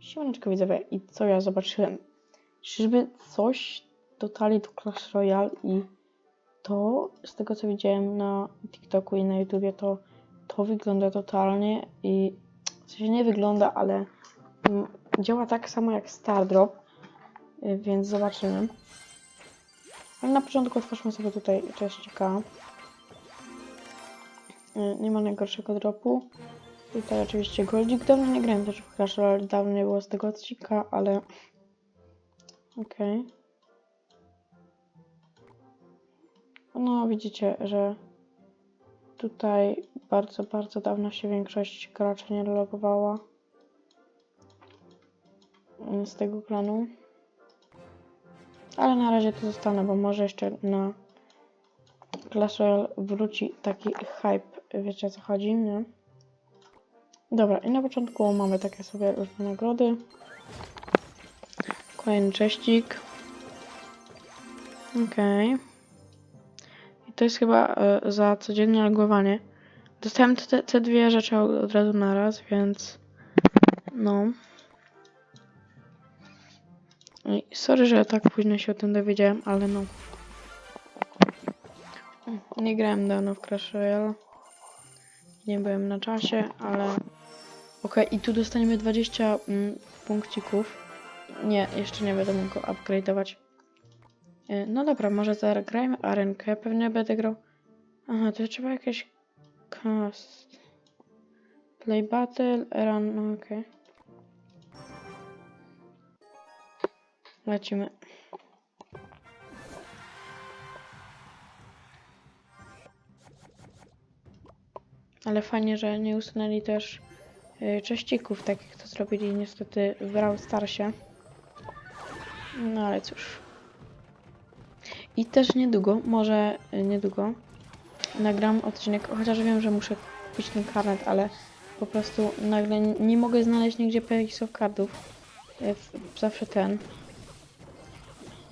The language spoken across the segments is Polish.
Siemaneczko widzowie i co ja zobaczyłem? Czyżby coś dodali do Clash Royale i to z tego co widziałem na TikToku i na YouTubie to to wygląda totalnie i w sensie nie wygląda, ale mm, działa tak samo jak Stardrop, y, więc zobaczymy. Ale na początku otwórzmy sobie tutaj cześcika. Y, Nie ma najgorszego dropu. Tutaj oczywiście Goldzik. Dawno nie grałem też w Clash Royale, dawno nie było z tego odcinka, ale... Okej. No, widzicie, że tutaj bardzo, bardzo dawno się większość graczy nie logowała z tego klanu. Ale na razie to zostanę, bo może jeszcze na Clash Royale wróci taki hype, wiecie o co chodzi, nie? Dobra, i na początku mamy takie sobie różne nagrody. Kolejny cześcik. Okej. I to jest chyba e, za codzienne logowanie. Dostałem te, te dwie rzeczy od, razu naraz, więc no. I sorry, że tak późno się o tym dowiedziałem, ale no. Nie grałem dawno w Crash Royale. Nie byłem na czasie, ale Okej, i tu dostaniemy 20 mm, punkcików. Nie, jeszcze nie będę mógł go upgrade'ować. E, No dobra, może zagrajmy arenkę. Pewnie będę grał... Aha, to trzeba jakieś... Cast... Play battle, run... No okej. Lecimy. Ale fajnie, że nie usunęli też cześcików, tak jak to zrobili niestety w Brawl Starsie. No ale cóż. I też niedługo, może y, niedługo, nagram odcinek, chociaż wiem, że muszę kupić ten karnet, ale po prostu nagle nie mogę znaleźć nigdzie Pace Cardów. Y, Zawsze ten.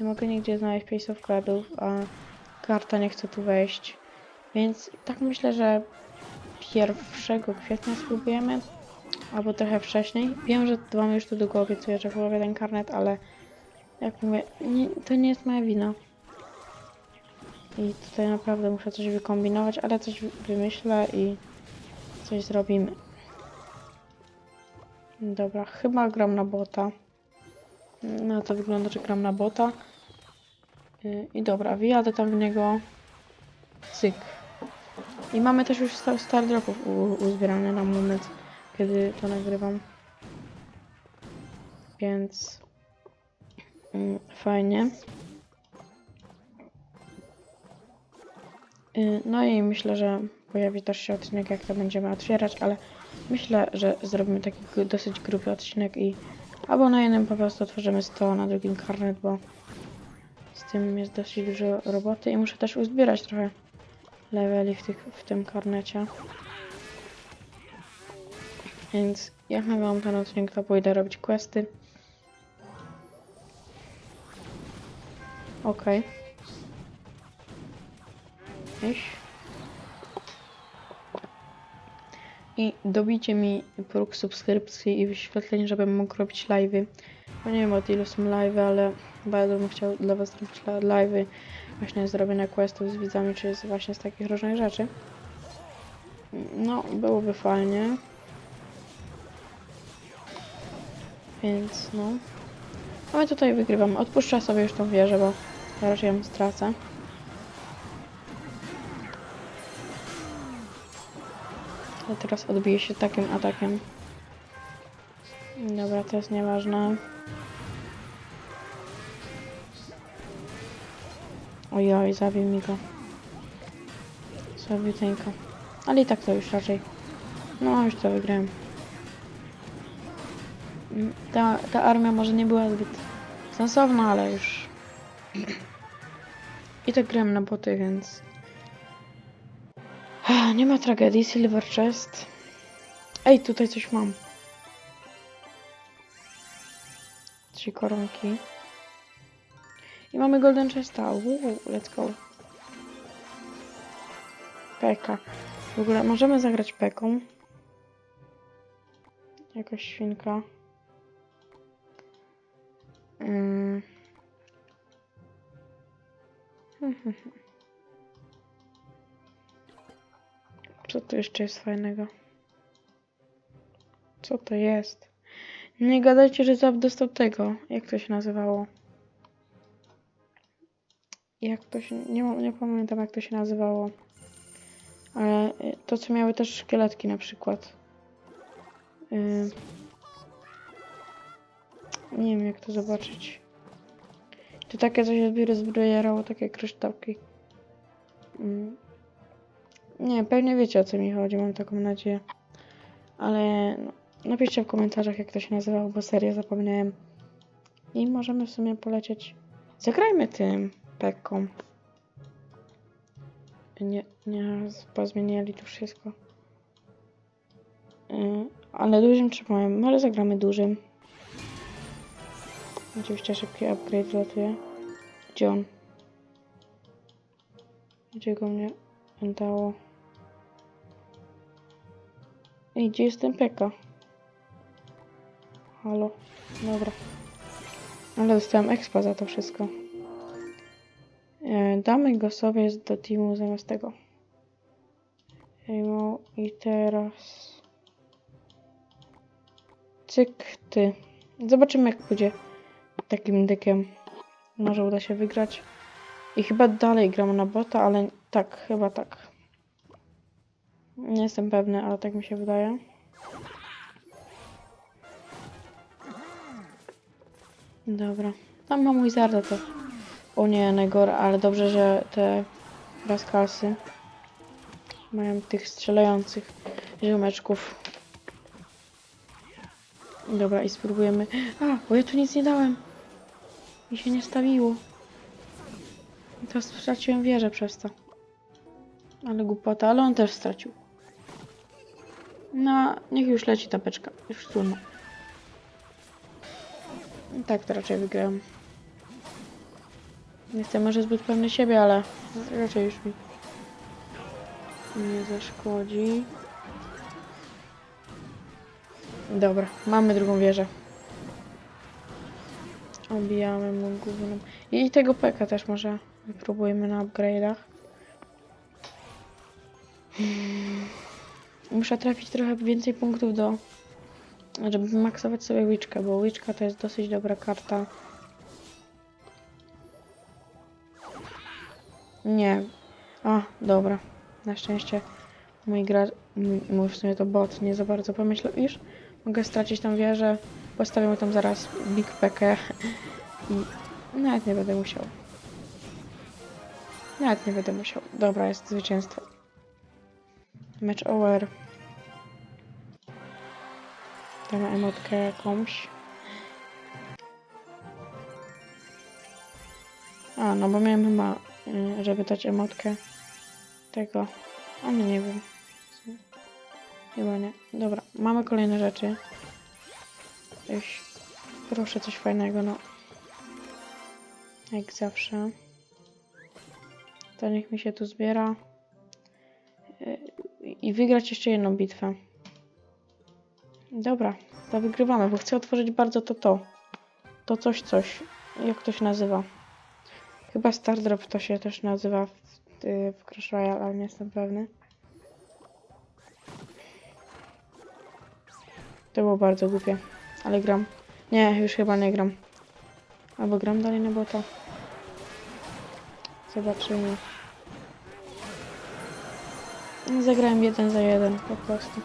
Nie mogę nigdzie znaleźć Pace Cardów, a karta nie chce tu wejść. Więc tak myślę, że 1 kwietnia spróbujemy, albo trochę wcześniej. Wiem, że wam już tu długo obiecuję, że połowię ten karnet, ale jak mówię, nie, to nie jest moja wina. I tutaj naprawdę muszę coś wykombinować, ale coś wy- wymyślę i coś zrobimy. Dobra, chyba gram na bota. No to wygląda, że gram na bota. Y, I dobra, wyjadę tam w niego. Cyk. I mamy też już 100 star dropów uzbierane na moment, kiedy to nagrywam. Więc mm, fajnie. Y, No i myślę, że pojawi też się odcinek, jak to będziemy otwierać, ale myślę, że zrobimy taki dosyć gruby odcinek i albo na jednym po prostu otworzymy 100, a na drugim karnet, bo z tym jest dosyć dużo roboty i muszę też uzbierać trochę leveli w, tych, w tym karnecie. Więc jak nagram ten odcinek, to pójdę robić questy. Okej. Iść. I dobijcie mi próg subskrypcji i wyświetleń, żebym mógł robić live'y. Bo nie wiem od ilu są live'y, ale bardzo bym chciał dla was robić la- live'y właśnie zrobienia questów z widzami, czy z właśnie z takich różnych rzeczy. No, byłoby fajnie. Więc no. A my tutaj wygrywamy. Odpuszczę sobie już tą wieżę, bo ja raczej ją stracę. Ale teraz odbije się takim atakiem. Dobra, to jest nieważne. Ojoj, zabił mi go. Słabiuteńko. Ale i tak to już raczej. No, już to wygrałem. Ta, ta armia może nie była zbyt sensowna, ale już... I tak grałem na boty, więc... Ah, Nie ma tragedii, Silver Chest. Ej, tutaj coś mam. Trzy koronki. I mamy Golden Chesta. Uuu, let's go. Peka. W ogóle możemy zagrać Peką. Jakaś świnka. Mm. Co tu jeszcze jest fajnego? Co to jest? Nie gadajcie, że Zap dostał tego. Jak to się nazywało? Jak to się... Nie, nie pamiętam jak to się nazywało. Ale y, to co miały też szkieletki na przykład. Y, Nie wiem jak to zobaczyć. To takie coś zbiera zbrojerało, takie kryształki. Mm. Nie, pewnie wiecie o co mi chodzi, mam taką nadzieję. Ale no, napiszcie w komentarzach jak to się nazywało, bo serio zapomniałem. I możemy w sumie polecieć. Zagrajmy tym Pekką. Nie, nie, pozmieniali tu wszystko. Yy, ale dużym trzeba. Może zagramy dużym. Oczywiście szybki upgrade latuje. Gdzie on? Gdzie go mnie dało? Ej, gdzie jest ten Peka? Halo? Dobra. Ale dostałem expa za to wszystko. E, damy go sobie do teamu zamiast tego. Ejmo i teraz... Cyk, ty. Zobaczymy jak pójdzie takim dykiem. Może uda się wygrać. I chyba dalej gram na bota, ale tak, chyba tak. Nie jestem pewny, ale tak mi się wydaje. Dobra. Tam mam mój zarda to. O nie, Negor, ale dobrze, że te raskalsy mają tych strzelających ziomeczków. Dobra, i spróbujemy. A, bo ja tu nic nie dałem. Mi się nie stawiło. I to straciłem wieżę przez to. Ale głupota, ale on też stracił. No, niech już leci ta beczka. Już trudno. Tak to raczej wygrałem. Nie jestem może zbyt pewny siebie, ale raczej już mi nie zaszkodzi. Dobra, mamy drugą wieżę. Obijamy mu główną. I tego peka też może wypróbujemy na upgrade'ach. Hmm. Muszę trafić trochę więcej punktów do... Żeby maksować sobie Witchkę, bo Witchka to jest dosyć dobra karta. Nie. A, dobra. Na szczęście mój gra... m- Mój w sumie to bot nie za bardzo pomyślał. Już mogę stracić tam wieżę. Postawimy tam zaraz Big Pekę. I nawet nie będę musiał. Nawet nie będę musiał. Dobra, jest zwycięstwo. Match over. Damy emotkę jakąś. A, no bo miałem chyba, y, żeby dać emotkę tego. A nie, nie wiem. Chyba nie. Dobra, mamy kolejne rzeczy. Jakieś, proszę coś fajnego, no. Jak zawsze. To niech mi się tu zbiera. Y, I wygrać jeszcze jedną bitwę. Dobra, to wygrywamy, bo chcę otworzyć bardzo to to. To coś, coś. Jak to się nazywa? Chyba Stardrop to się też nazywa w, y, w Crash Royale, ale nie jestem pewny. To było bardzo głupie, ale gram. Nie, już chyba nie gram. Albo gram dalej na bota. Zobaczymy. Zagrałem jeden za jeden po prostu.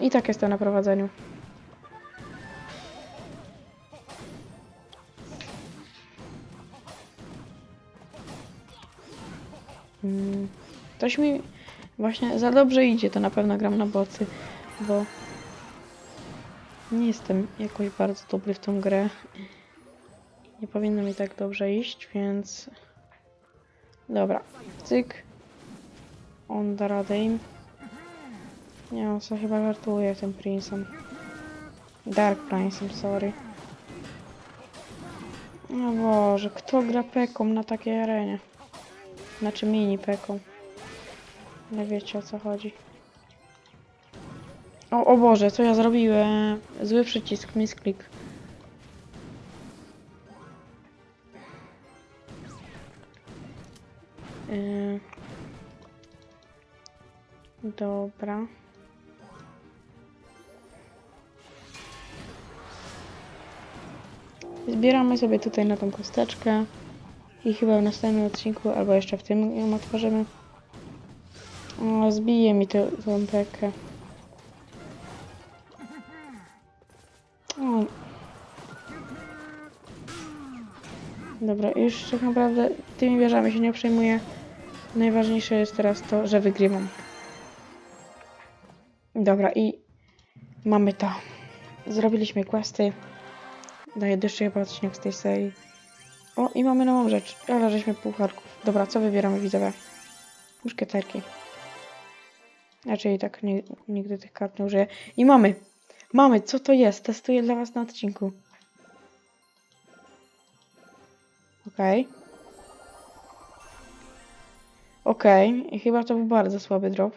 I tak jestem na prowadzeniu. Mm, Coś mi właśnie za dobrze idzie, to na pewno gram na bocy, bo nie jestem jakoś bardzo dobry w tą grę. Nie powinno mi tak dobrze iść, więc... Dobra, cyk. On da radę im. Nie, on sobie chyba żartuje tym Prince'em. Dark Prince'em, sorry. No Boże, kto gra peką na takiej arenie? Znaczy mini peką. Nie wiecie o co chodzi. O, o Boże, co ja zrobiłem? Zły przycisk, misklik. Yy. Dobra. Zbieramy sobie tutaj na tą kosteczkę i chyba w następnym odcinku, albo jeszcze w tym ją otworzymy. O, zbije mi tę ząbkę. Dobra, już tak naprawdę tymi wieżami się nie przejmuję. Najważniejsze jest teraz to, że wygrywam. Dobra, i mamy to. Zrobiliśmy questy. Daję jeszcze chyba odcinek z tej serii. O, i mamy nową rzecz. Ale żeśmy pucharków. Dobra, co wybieramy widzowie? Muszkieterki. Raczej tak nie, nigdy tych kart nie użyję. I mamy! Mamy! Co to jest? Testuję dla was na odcinku. Okej. Okej. I chyba to był bardzo słaby drop.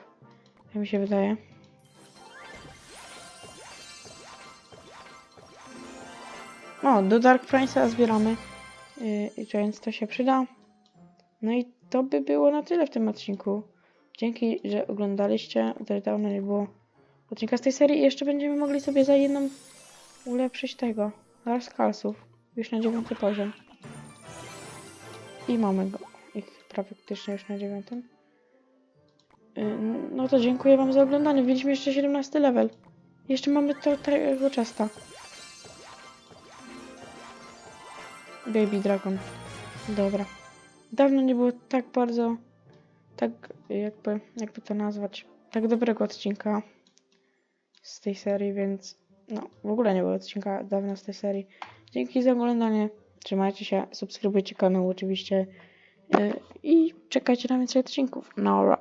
Jak mi się wydaje. O, do Dark Prince'a zbieramy. Yy, więc to się przyda. No i to by było na tyle w tym odcinku. Dzięki, że oglądaliście. Też dawno nie było odcinka z tej serii. I jeszcze będziemy mogli sobie za jedną ulepszyć tego. Rascalsów. Już na dziewiąty poziom. I mamy go. Ich praktycznie już na dziewiątym. Yy, No to dziękuję wam za oglądanie. Widzieliśmy jeszcze 17 level. Jeszcze mamy to tego czasta. Baby Dragon. Dobra. Dawno nie było tak bardzo, tak jakby, jakby to nazwać, tak dobrego odcinka z tej serii, więc no, w ogóle nie było odcinka dawno z tej serii. Dzięki za oglądanie. Trzymajcie się, subskrybujcie kanał oczywiście yy, i czekajcie na więcej odcinków. Nora.